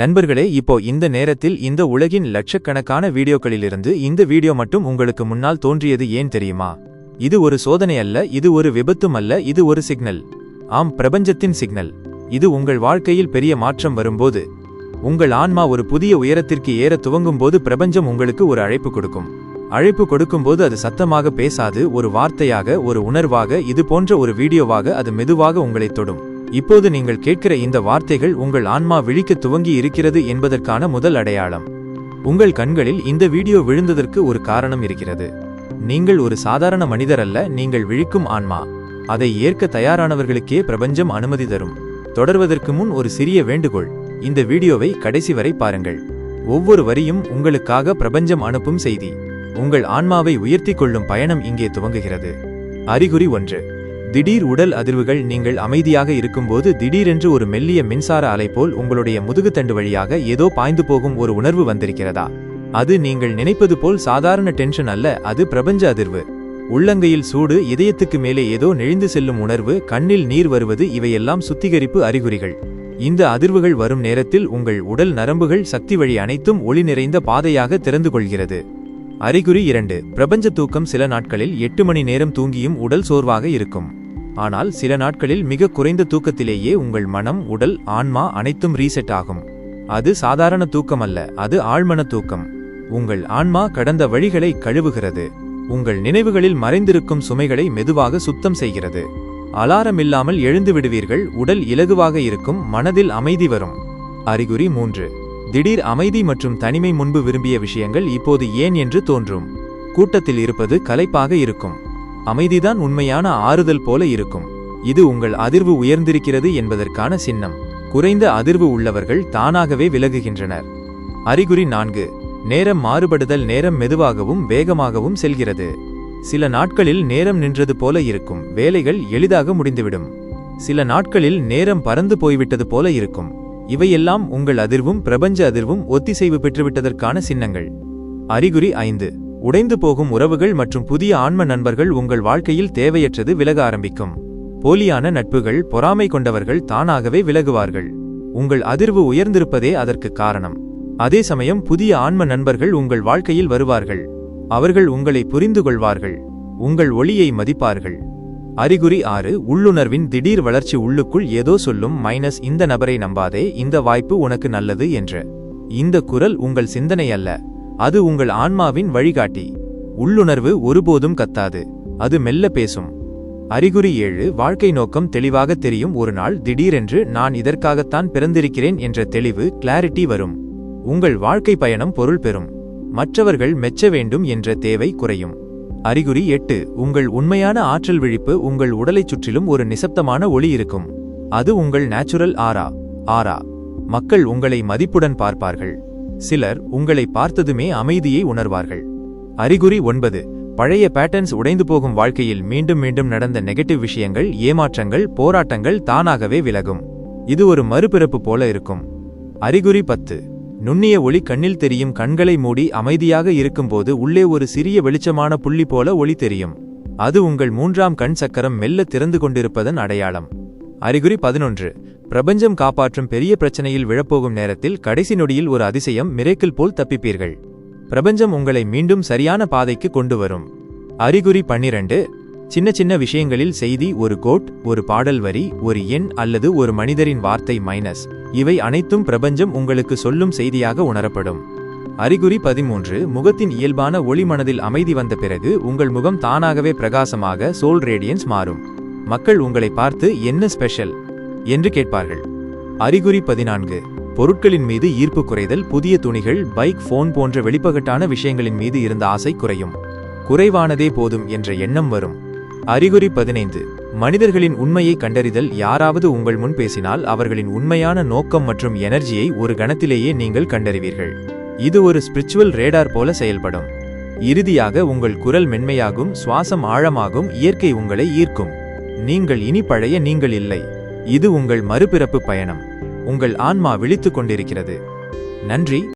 நண்பர்களே இப்போ இந்த நேரத்தில் இந்த உலகின் லட்சக்கணக்கான வீடியோக்களிலிருந்து இந்த வீடியோ மட்டும் உங்களுக்கு முன்னால் தோன்றியது ஏன் தெரியுமா? இது ஒரு சோதனை அல்ல இது ஒரு விபத்தும் அல்ல இது ஒரு சிக்னல். ஆம் பிரபஞ்சத்தின் சிக்னல். இது உங்கள் வாழ்க்கையில் பெரிய மாற்றம் வரும்போது உங்கள் ஆன்மா ஒரு புதிய உயரத்திற்கு ஏற துவங்கும்போது பிரபஞ்சம் உங்களுக்கு ஒரு அழைப்பு கொடுக்கும். அழைப்பு கொடுக்கும்போது அது சத்தமாக பேசாது ஒரு வார்த்தையாக ஒரு உணர்வாக இது போன்ற ஒரு வீடியோவாக அது மெதுவாக உங்களை தொடும். இப்போது நீங்கள் கேட்கிற இந்த வார்த்தைகள் உங்கள் ஆன்மா விழிக்க துவங்கி இருக்கிறது என்பதற்கான முதல் அடையாளம். உங்கள் கண்களில் இந்த வீடியோ விழுந்ததற்கு ஒரு காரணம் இருக்கிறது. நீங்கள் ஒரு சாதாரண மனிதர் அல்ல நீங்கள் விழிக்கும் ஆன்மா. அதை ஏற்க தயாரானவர்களுக்கே பிரபஞ்சம் அனுமதி தரும். தொடர்வதற்கு முன் ஒரு சிறிய வேண்டுகோள். இந்த வீடியோவை கடைசி வரை பாருங்கள். ஒவ்வொரு வரியும் உங்களுக்காக பிரபஞ்சம் அனுப்பும் செய்தி. உங்கள் ஆன்மாவை உயர்த்திக் கொள்ளும் பயணம் இங்கே துவங்குகிறது. அறிகுறி ஒன்று. திடீர் உடல் அதிர்வுகள் நீங்கள் அமைதியாக இருக்கும்போது திடீரென்று ஒரு மெல்லிய மின்சார அலை போல் உங்களுடைய முதுகுத்தண்டு வழியாக ஏதோ பாய்ந்து போகும் ஒரு உணர்வு வந்திருக்கிறதா? அது நீங்கள் நினைப்பது போல் சாதாரண டென்ஷன் அல்ல அது பிரபஞ்ச அதிர்வு. உள்ளங்கையில் சூடு இதயத்துக்கு மேலே ஏதோ நெழிந்து செல்லும் உணர்வு கண்ணில் நீர் வருவது இவையெல்லாம் சுத்திகரிப்பு அறிகுறிகள். இந்த அதிர்வுகள் வரும் நேரத்தில் உங்கள் உடல் நரம்புகள் சக்தி வழி அனைத்தும் ஒளி நிறைந்த பாதையாக திறந்து கொள்கிறது. அறிகுறி இரண்டு பிரபஞ்ச தூக்கம் சில நாட்களில் எட்டு மணி நேரம் தூங்கியும் உடல் சோர்வாக இருக்கும். ஆனால் சில நாட்களில் மிக குறைந்த தூக்கத்திலேயே உங்கள் மனம் உடல் ஆன்மா அனைத்தும் ரீசெட் ஆகும். அது சாதாரண தூக்கம் அல்ல அது ஆழ்மன தூக்கம். உங்கள் ஆன்மா கடந்த வழிகளை கழுவுகிறது. உங்கள் நினைவுகளில் மறைந்திருக்கும் சுமைகளை மெதுவாக சுத்தம் செய்கிறது. அலாரம் இல்லாமல் எழுந்து விடுவீர்கள் உடல் இலகுவாக இருக்கும் மனதில் அமைதி வரும். அறிகுறி மூன்று. திடீர் அமைதி மற்றும் தனிமை முன்பு விரும்பிய விஷயங்கள் இப்போது ஏன் என்று தோன்றும். கூட்டத்தில் இருப்பது கலைப்பாக இருக்கும். அமைதிதான் உண்மையான ஆறுதல் போல இருக்கும். இது உங்கள் அதிர்வு உயர்ந்திருக்கிறது என்பதற்கான சின்னம். குறைந்த அதிர்வு உள்ளவர்கள் தானாகவே விலகுகின்றனர். அறிகுறி நான்கு. நேரம் மாறுபடுதல் நேரம் மெதுவாகவும் வேகமாகவும் செல்கிறது. சில நாட்களில் நேரம் நின்றது போல இருக்கும். வேலைகள் எளிதாக முடிந்துவிடும். சில நாட்களில் நேரம் பறந்து போய்விட்டது போல இருக்கும். இவையெல்லாம் உங்கள் அதிர்வும் பிரபஞ்ச அதிர்வும் ஒத்திசைவு பெற்றுவிட்டதற்கான சின்னங்கள். அறிகுறி ஐந்து. உடைந்து போகும் உறவுகள் மற்றும் புதிய ஆன்ம நண்பர்கள் உங்கள் வாழ்க்கையில் தேவையற்றது விலக ஆரம்பிக்கும். போலியான நட்புகள் பொறாமை கொண்டவர்கள் தானாகவே விலகுவார்கள். உங்கள் அதிர்வு உயர்ந்திருப்பதே அதற்கு காரணம். அதே சமயம் புதிய ஆன்ம நண்பர்கள் உங்கள் வாழ்க்கையில் வருவார்கள். அவர்கள் உங்களை புரிந்து கொள்வார்கள். உங்கள் ஒளியை மதிப்பார்கள். அறிகுறி ஆறு உள்ளுணர்வின் திடீர் வளர்ச்சி உள்ளுக்குள் ஏதோ சொல்லும் மைனஸ் இந்த நபரை நம்பாதே இந்த வாய்ப்பு உனக்கு நல்லது என்று. இந்த குரல் உங்கள் சிந்தனை அல்ல. அது உங்கள் ஆன்மாவின் வழிகாட்டி. உள்ளுணர்வு ஒருபோதும் கத்தாது. அது மெல்ல பேசும். அறிகுறி ஏழு வாழ்க்கை நோக்கம் தெளிவாக தெரியும். ஒரு நாள் திடீரென்று நான் இதற்காகத்தான் பிறந்திருக்கிறேன் என்ற தெளிவு கிளாரிட்டி வரும். உங்கள் வாழ்க்கை பயணம் பொருள் பெறும். மற்றவர்கள் மெச்ச வேண்டும் என்ற தேவை குறையும். அறிகுறி எட்டு உங்கள் உண்மையான ஆற்றல் விழிப்பு உங்கள் உடலைச் சுற்றிலும் ஒரு நிசப்தமான ஒளி இருக்கும். அது உங்கள் நேச்சுரல் ஆரா ஆரா மக்கள் உங்களை மதிப்புடன் பார்ப்பார்கள். சிலர் உங்களை பார்த்ததுமே அமைதியை உணர்வார்கள். அறிகுறி ஒன்பது. பழைய பேட்டர்ன்ஸ் உடைந்து போகும் வாழ்க்கையில் மீண்டும் மீண்டும் நடந்த நெகட்டிவ் விஷயங்கள் ஏமாற்றங்கள் போராட்டங்கள் தானாகவே விலகும். இது ஒரு மறுபிறப்பு போல இருக்கும். அறிகுறி பத்து. நுண்ணிய ஒளி கண்ணில் தெரியும் கண்களை மூடி அமைதியாக இருக்கும்போது உள்ளே ஒரு சிறிய வெளிச்சமான புள்ளி போல ஒளி தெரியும். அது உங்கள் மூன்றாம் கண் சக்கரம் மெல்ல திறந்து கொண்டிருப்பதன் அடையாளம். அறிகுறி பதினொன்று. பிரபஞ்சம் காப்பாற்றும் பெரிய பிரச்சனையில் விழப்போகும் நேரத்தில் கடைசி நொடியில் ஒரு அதிசயம் மிரேக்கில் போல் தப்பிப்பீர்கள். பிரபஞ்சம் உங்களை மீண்டும் சரியான பாதைக்கு கொண்டு வரும் அறிகுறி பன்னிரண்டு. சின்ன சின்ன விஷயங்களில் செய்தி ஒரு கோட் ஒரு பாடல் வரி ஒரு எண் அல்லது ஒரு மனிதரின் வார்த்தை மைனஸ். இவை அனைத்தும் பிரபஞ்சம் உங்களுக்கு சொல்லும் செய்தியாக உணரப்படும். அறிகுறி பதிமூன்று. முகத்தின் இயல்பான ஒளி மனதில் அமைதி வந்த பிறகு உங்கள் முகம் தானாகவே பிரகாசமாக சோல் ரேடியன்ஸ் மாறும். மக்கள் உங்களை பார்த்து என்ன ஸ்பெஷல் என்று கேட்பார்கள். அறிகுறி பதினான்கு. பொருட்களின் மீது ஈர்ப்பு குறைதல் புதிய துணிகள் பைக் போன் போன்ற வெளிப்பகட்டான விஷயங்களின் மீது இருந்த ஆசை குறையும். குறைவானதே போதும் என்ற எண்ணம் வரும். அறிகுறி பதினைந்து. மனிதர்களின் உண்மையை கண்டறிதல் யாராவது உங்கள் முன் பேசினால் அவர்களின் உண்மையான நோக்கம் மற்றும் எனர்ஜியை ஒரு கணத்திலேயே நீங்கள் கண்டறிவீர்கள். இது ஒரு ஸ்பிரிச்சுவல் ரேடார் போல செயல்படும். இறுதியாக உங்கள் குரல் மென்மையாகும் சுவாசம் ஆழமாகும் இயற்கை உங்களை ஈர்க்கும். நீங்கள் இனி பழைய நீங்கள் இல்லை. இது உங்கள் மறுபிறப்பு பயணம். உங்கள் ஆன்மா விழித்துக் கொண்டிருக்கிறது. நன்றி.